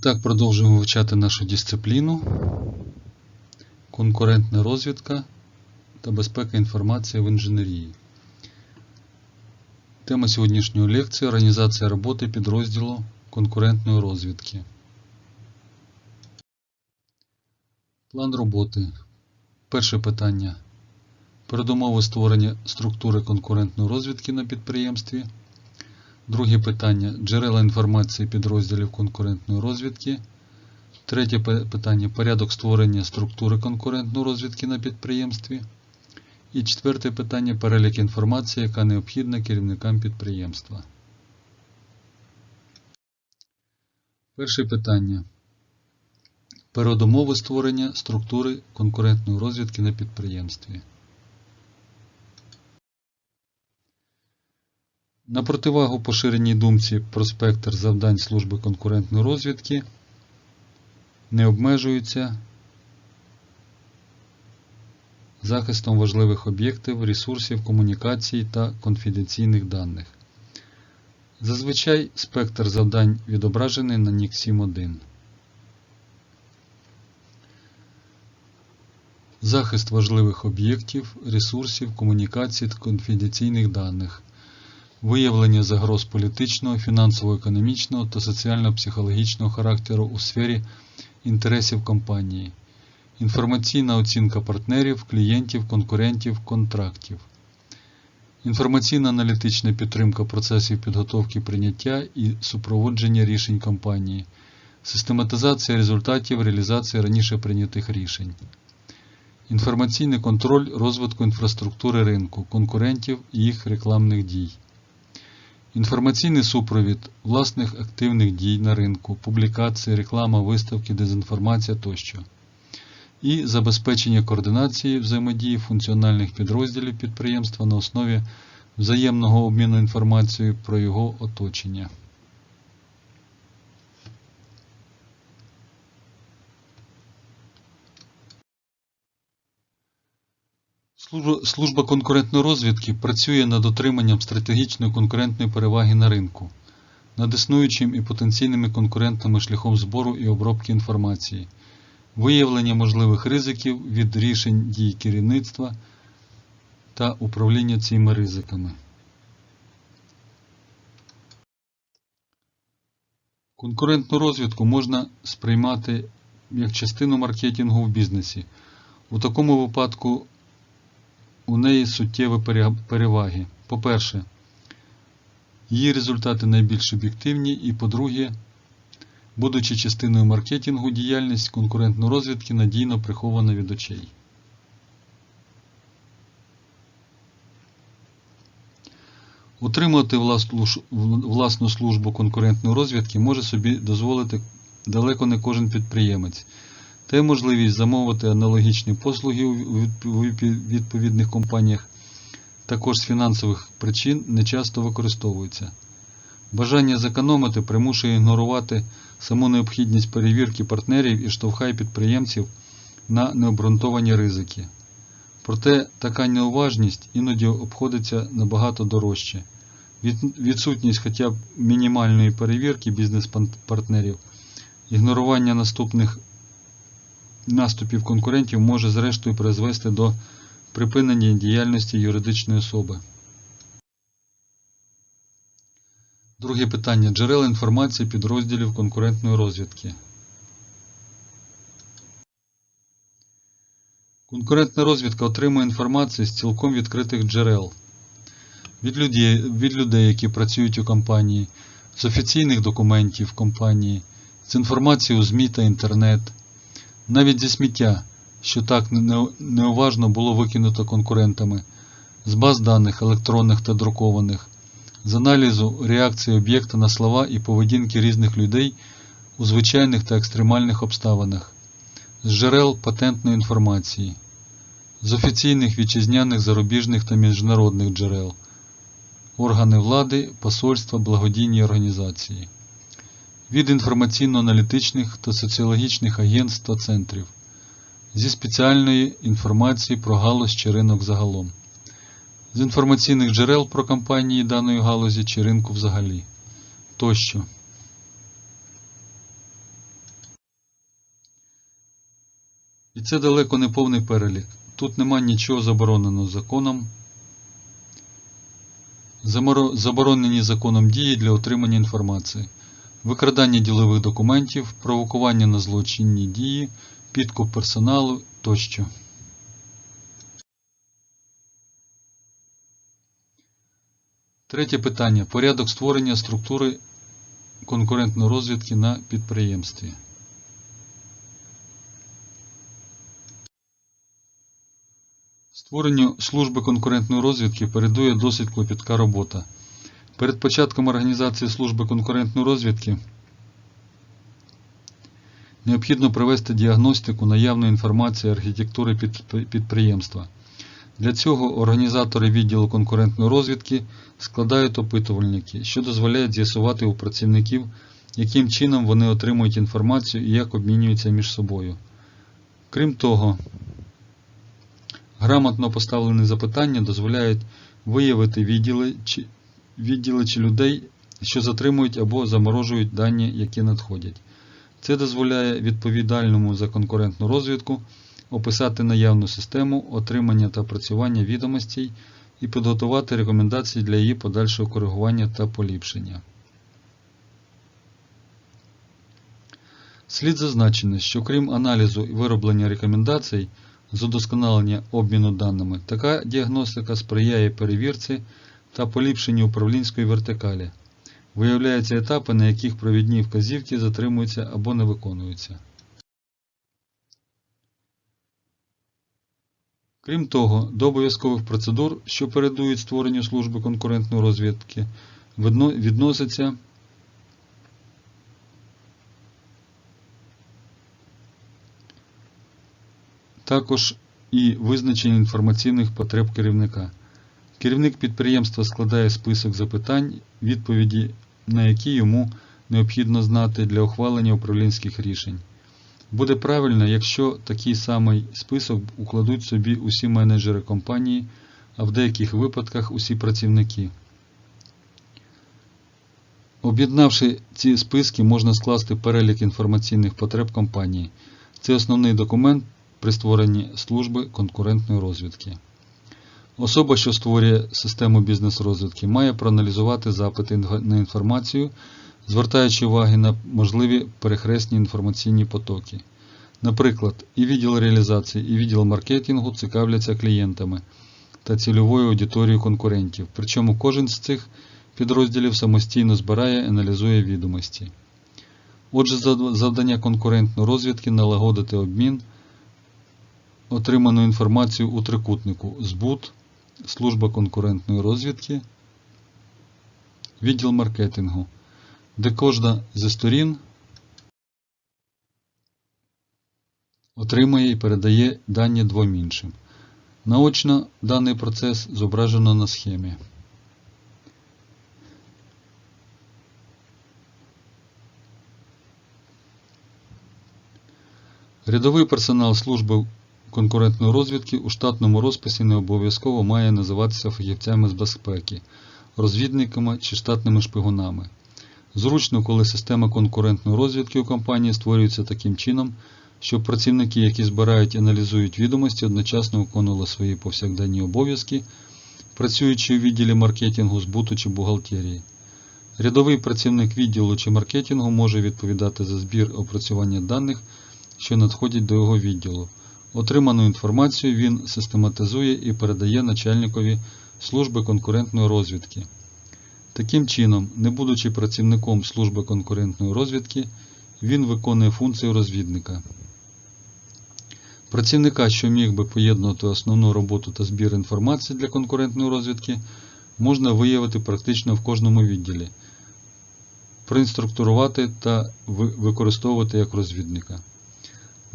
Так, продовжуємо вивчати нашу дисципліну. Конкурентна розвідка та безпека інформації в інженерії. Тема сьогоднішньої лекції організація роботи підрозділу конкурентної розвідки. План роботи. Перше питання. Передумови створення структури конкурентної розвідки на підприємстві. Друге питання джерела інформації підрозділів конкурентної розвідки. Третє питання порядок створення структури конкурентної розвідки на підприємстві. І четверте питання перелік інформації, яка необхідна керівникам підприємства. Перше питання. Передумови створення структури конкурентної розвідки на підприємстві. На противагу поширеній думці про спектр завдань служби конкурентної розвідки не обмежується захистом важливих об'єктів, ресурсів, комунікацій та конфіденційних даних. Зазвичай спектр завдань відображений на NIC 7.1. Захист важливих об'єктів, ресурсів, комунікацій та конфіденційних даних виявлення загроз політичного, фінансово-економічного та соціально-психологічного характеру у сфері інтересів компанії, інформаційна оцінка партнерів, клієнтів, конкурентів, контрактів, інформаційно-аналітична підтримка процесів підготовки прийняття і супроводження рішень компанії, систематизація результатів реалізації раніше прийнятих рішень. Інформаційний контроль розвитку інфраструктури ринку, конкурентів і їх рекламних дій. Інформаційний супровід власних активних дій на ринку, публікації, реклама, виставки, дезінформація тощо. І забезпечення координації взаємодії функціональних підрозділів підприємства на основі взаємного обміну інформацією про його оточення. Служба, служба конкурентної розвідки працює над отриманням стратегічної конкурентної переваги на ринку, над існуючим і потенційними конкурентами шляхом збору і обробки інформації, виявлення можливих ризиків від рішень дій керівництва та управління цими ризиками. Конкурентну розвідку можна сприймати як частину маркетингу в бізнесі. У такому випадку у неї суттєві переваги. По-перше, її результати найбільш об'єктивні, і по-друге, будучи частиною маркетингу, діяльність конкурентної розвідки надійно прихована від очей. Утримувати власну, службу конкурентної розвідки може собі дозволити далеко не кожен підприємець. Та й можливість замовити аналогічні послуги у відп- у відп- відповідних компаніях також з фінансових причин не часто використовується. Бажання зекономити примушує ігнорувати саму необхідність перевірки партнерів і штовхає підприємців на необґрунтовані ризики. Проте така неуважність іноді обходиться набагато дорожче. Відсутність хоча б мінімальної перевірки бізнес-партнерів, ігнорування наступних наступів конкурентів може зрештою призвести до припинення діяльності юридичної особи. Друге питання. Джерела інформації підрозділів конкурентної розвідки. Конкурентна розвідка отримує інформацію з цілком відкритих джерел. Від людей, від людей, які працюють у компанії, з офіційних документів компанії, з інформації у ЗМІ та інтернет, навіть зі сміття, що так неуважно було викинуто конкурентами, з баз даних електронних та друкованих, з аналізу реакції об'єкта на слова і поведінки різних людей у звичайних та екстремальних обставинах, з джерел патентної інформації, з офіційних вітчизняних зарубіжних та міжнародних джерел, органи влади, посольства, благодійні організації від інформаційно-аналітичних та соціологічних агентств та центрів зі спеціальної інформації про галузь чи ринок загалом, з інформаційних джерел про компанії даної галузі чи ринку взагалі тощо. І це далеко не повний перелік. Тут нема нічого забороненого законом. Заборонені законом дії для отримання інформації викрадання ділових документів, провокування на злочинні дії, підкуп персоналу тощо. Третє питання. Порядок створення структури конкурентної розвідки на підприємстві. Створенню служби конкурентної розвідки передує досить клопітка робота. Перед початком організації служби конкурентної розвідки необхідно провести діагностику наявної інформації архітектури підприємства. Для цього організатори відділу конкурентної розвідки складають опитувальники, що дозволяють з'ясувати у працівників, яким чином вони отримують інформацію і як обмінюються між собою. Крім того, грамотно поставлені запитання дозволяють виявити відділи відділи людей, що затримують або заморожують дані, які надходять. Це дозволяє відповідальному за конкурентну розвідку описати наявну систему отримання та опрацювання відомостей і підготувати рекомендації для її подальшого коригування та поліпшення. Слід зазначити, що крім аналізу і вироблення рекомендацій з удосконалення обміну даними, така діагностика сприяє перевірці та поліпшенню управлінської вертикалі. Виявляються етапи, на яких провідні вказівки затримуються або не виконуються. Крім того, до обов'язкових процедур, що передують створенню служби конкурентної розвідки, відноситься також і визначення інформаційних потреб керівника. Керівник підприємства складає список запитань, відповіді на які йому необхідно знати для ухвалення управлінських рішень. Буде правильно, якщо такий самий список укладуть собі усі менеджери компанії, а в деяких випадках усі працівники. Об'єднавши ці списки, можна скласти перелік інформаційних потреб компанії. Це основний документ при створенні служби конкурентної розвідки. Особа, що створює систему бізнес-розвідки, має проаналізувати запити на інформацію, звертаючи уваги на можливі перехресні інформаційні потоки. Наприклад, і відділ реалізації, і відділ маркетингу цікавляться клієнтами та цільовою аудиторією конкурентів, причому кожен з цих підрозділів самостійно збирає і аналізує відомості. Отже, завдання конкурентної розвідки налагодити обмін отриману інформацію у трикутнику збут, служба конкурентної розвідки, відділ маркетингу, де кожна зі сторін отримує і передає дані двом іншим. Наочно даний процес зображено на схемі. Рядовий персонал служби конкурентної розвідки у штатному розписі не обов'язково має називатися фахівцями з безпеки, розвідниками чи штатними шпигунами. Зручно, коли система конкурентної розвідки у компанії створюється таким чином, щоб працівники, які збирають і аналізують відомості, одночасно виконували свої повсякденні обов'язки, працюючи у відділі маркетингу, збуту чи бухгалтерії. Рядовий працівник відділу чи маркетингу може відповідати за збір опрацювання даних, що надходять до його відділу. Отриману інформацію він систематизує і передає начальникові служби конкурентної розвідки. Таким чином, не будучи працівником служби конкурентної розвідки, він виконує функцію розвідника. Працівника, що міг би поєднувати основну роботу та збір інформації для конкурентної розвідки, можна виявити практично в кожному відділі, проінструктурувати та використовувати як розвідника.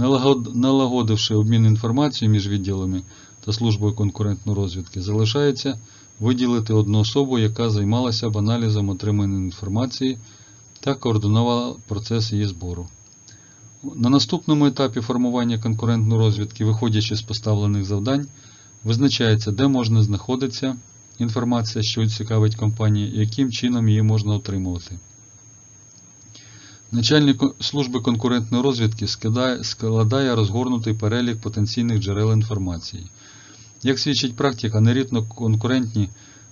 Налагод- Налагодивши обмін інформацією між відділами та службою конкурентної розвідки, залишається виділити одну особу, яка займалася б аналізом отриманої інформації та координувала процес її збору. На наступному етапі формування конкурентної розвідки, виходячи з поставлених завдань, визначається, де можна знаходитися інформація, що цікавить компанії, і яким чином її можна отримувати. Начальник служби конкурентної розвідки складає розгорнутий перелік потенційних джерел інформації. Як свідчить практика, нерідно конкурентні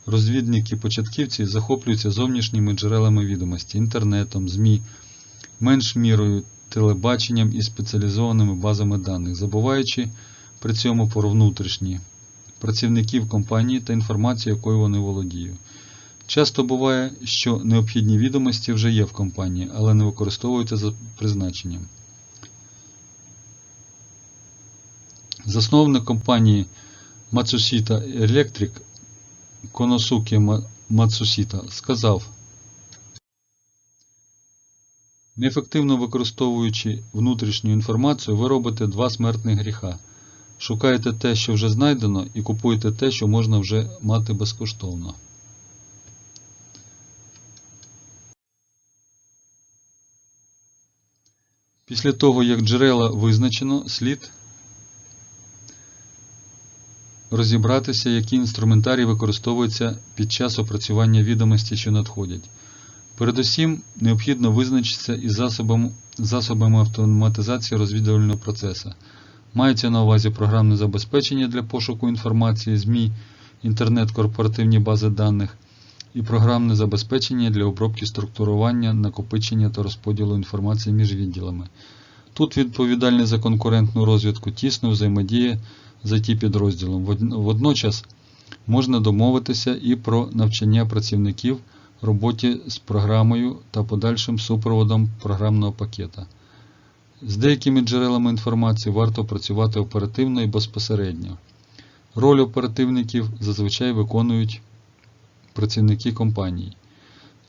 розвідники-початківці захоплюються зовнішніми джерелами відомості, інтернетом, ЗМІ, менш мірою телебаченням і спеціалізованими базами даних, забуваючи при цьому про внутрішні працівників компанії та інформацію, якою вони володіють. Часто буває, що необхідні відомості вже є в компанії, але не використовуються за призначенням. Засновник компанії Matsushita Electric Ма- Мацусіта сказав, неефективно використовуючи внутрішню інформацію, ви робите два смертних гріха. Шукаєте те, що вже знайдено, і купуєте те, що можна вже мати безкоштовно. Після того, як джерела визначено, слід розібратися, які інструментарії використовуються під час опрацювання відомостей, що надходять. Передусім, необхідно визначитися із засобом, засобами автоматизації розвідувального процесу. Мається на увазі програмне забезпечення для пошуку інформації, ЗМІ, інтернет-корпоративні бази даних і програмне забезпечення для обробки структурування, накопичення та розподілу інформації між відділами. Тут відповідальний за конкурентну розвідку тісно взаємодіє з it підрозділом. Водночас можна домовитися і про навчання працівників роботі з програмою та подальшим супроводом програмного пакета. З деякими джерелами інформації варто працювати оперативно і безпосередньо. Роль оперативників зазвичай виконують працівники компаній.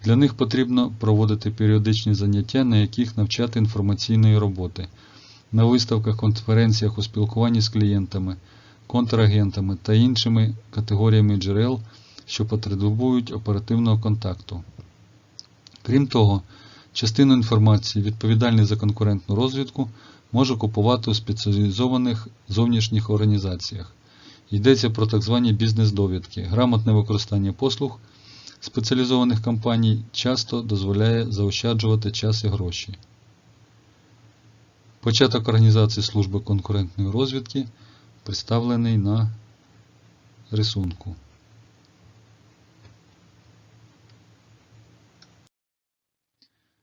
Для них потрібно проводити періодичні заняття, на яких навчати інформаційної роботи, на виставках, конференціях у спілкуванні з клієнтами, контрагентами та іншими категоріями джерел, що потребують оперативного контакту. Крім того, частину інформації, відповідальний за конкурентну розвідку, може купувати у спеціалізованих зовнішніх організаціях. Йдеться про так звані бізнес-довідки. Грамотне використання послуг спеціалізованих компаній часто дозволяє заощаджувати час і гроші. Початок організації служби конкурентної розвідки представлений на рисунку.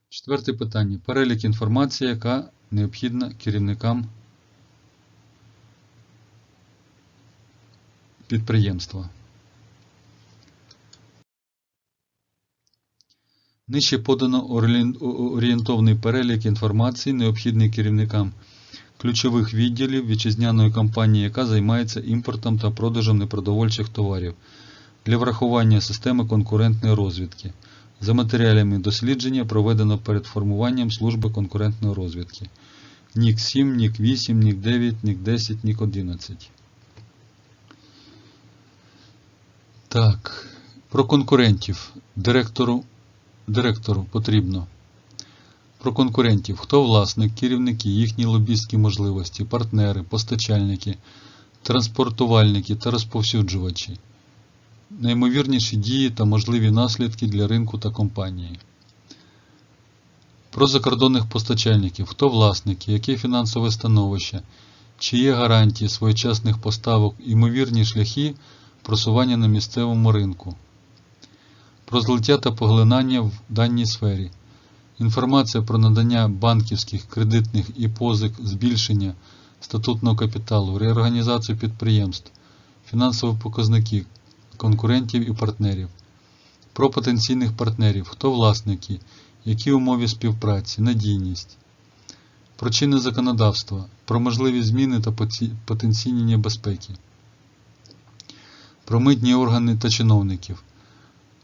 Четверте питання. Перелік інформації, яка необхідна керівникам підприємства. Нижче подано орієнтовний перелік інформації, необхідний керівникам ключових відділів вітчизняної компанії, яка займається імпортом та продажем непродовольчих товарів для врахування системи конкурентної розвідки. За матеріалями дослідження проведено перед формуванням служби конкурентної розвідки. НІК 7, НІК 8, НІК 9, НІК 10, НІК 11. Так, про конкурентів. Директору, директору потрібно. Про конкурентів. Хто власник, керівники, їхні лобістські можливості, партнери, постачальники, транспортувальники та розповсюджувачі. Наймовірніші дії та можливі наслідки для ринку та компанії. Про закордонних постачальників. Хто власники, яке фінансове становище, чи є гарантії своєчасних поставок, ймовірні шляхи просування на місцевому ринку. Про злиття та поглинання в даній сфері. Інформація про надання банківських, кредитних і позик, збільшення статутного капіталу, реорганізацію підприємств, фінансові показники конкурентів і партнерів. Про потенційних партнерів, хто власники, які умови співпраці, надійність. Про чинне законодавство, про можливі зміни та потенційні небезпеки. Про митні органи та чиновників.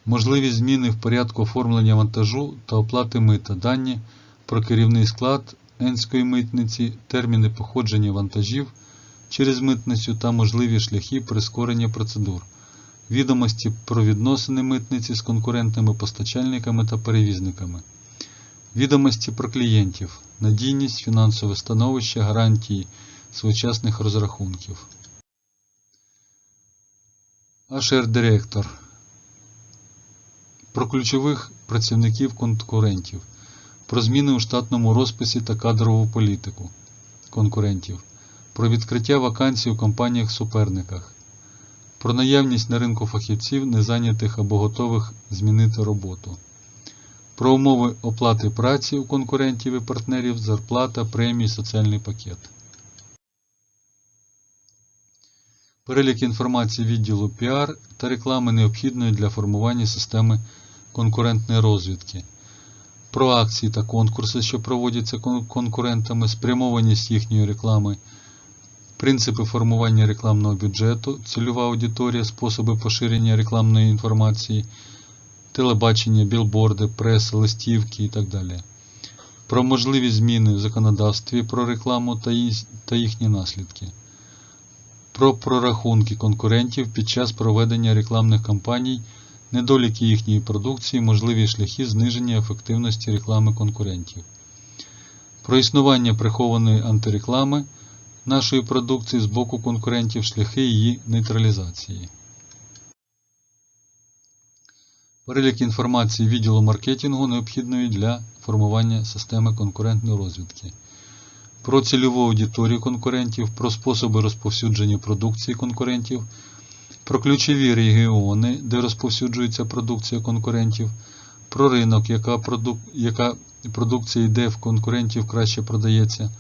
Можливі зміни в порядку оформлення вантажу та оплати мита, дані про керівний склад Енської митниці, терміни походження вантажів через митницю та можливі шляхи прискорення процедур, відомості про відносини митниці з конкурентними постачальниками та перевізниками, відомості про клієнтів, надійність, фінансове становище, гарантії своєчасних розрахунків. HR-директор про ключових працівників конкурентів, про зміни у штатному розписі та кадрову політику конкурентів, про відкриття вакансій у компаніях-суперниках, про наявність на ринку фахівців, незайнятих або готових змінити роботу, про умови оплати праці у конкурентів і партнерів, зарплата, премії, соціальний пакет. Перелік інформації відділу піар та реклами необхідної для формування системи конкурентної розвідки, про акції та конкурси, що проводяться конкурентами, спрямованість їхньої реклами, принципи формування рекламного бюджету, цільова аудиторія, способи поширення рекламної інформації, телебачення, білборди, преса, листівки і так далі. Про можливі зміни в законодавстві про рекламу та їхні наслідки про прорахунки конкурентів під час проведення рекламних кампаній, недоліки їхньої продукції, можливі шляхи зниження ефективності реклами конкурентів, про існування прихованої антиреклами нашої продукції з боку конкурентів, шляхи її нейтралізації. Перелік інформації відділу маркетингу необхідної для формування системи конкурентної розвідки про цільову аудиторію конкурентів, про способи розповсюдження продукції конкурентів, про ключові регіони, де розповсюджується продукція конкурентів, про ринок, яка, продук... яка продукція йде в конкурентів краще продається,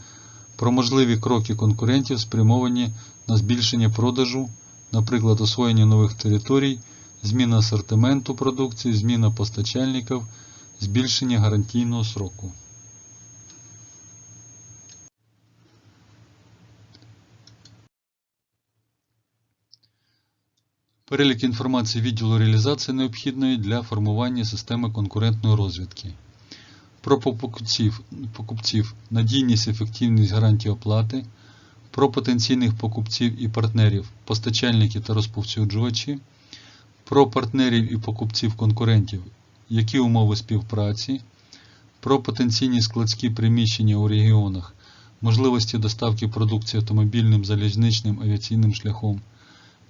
про можливі кроки конкурентів, спрямовані на збільшення продажу, наприклад, освоєння нових територій, зміна асортименту продукції, зміна постачальників, збільшення гарантійного сроку. Перелік інформації відділу реалізації необхідної для формування системи конкурентної розвідки. Про покупців, покупців надійність, ефективність гарантії оплати, про потенційних покупців і партнерів, постачальники та розповсюджувачі, про партнерів і покупців конкурентів, які умови співпраці, про потенційні складські приміщення у регіонах, можливості доставки продукції автомобільним, залізничним, авіаційним шляхом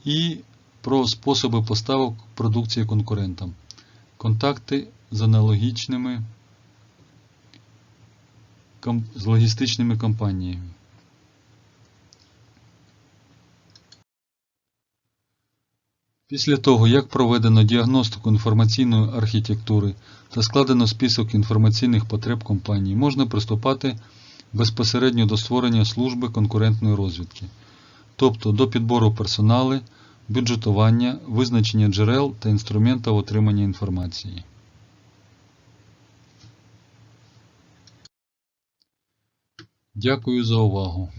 і про способи поставок продукції конкурентам, контакти з аналогічними з логістичними компаніями. Після того, як проведено діагностику інформаційної архітектури та складено список інформаційних потреб компанії, можна приступати безпосередньо до створення служби конкурентної розвідки, тобто до підбору персоналу, бюджетування, визначення джерел та інструментів отримання інформації. Дякую за увагу.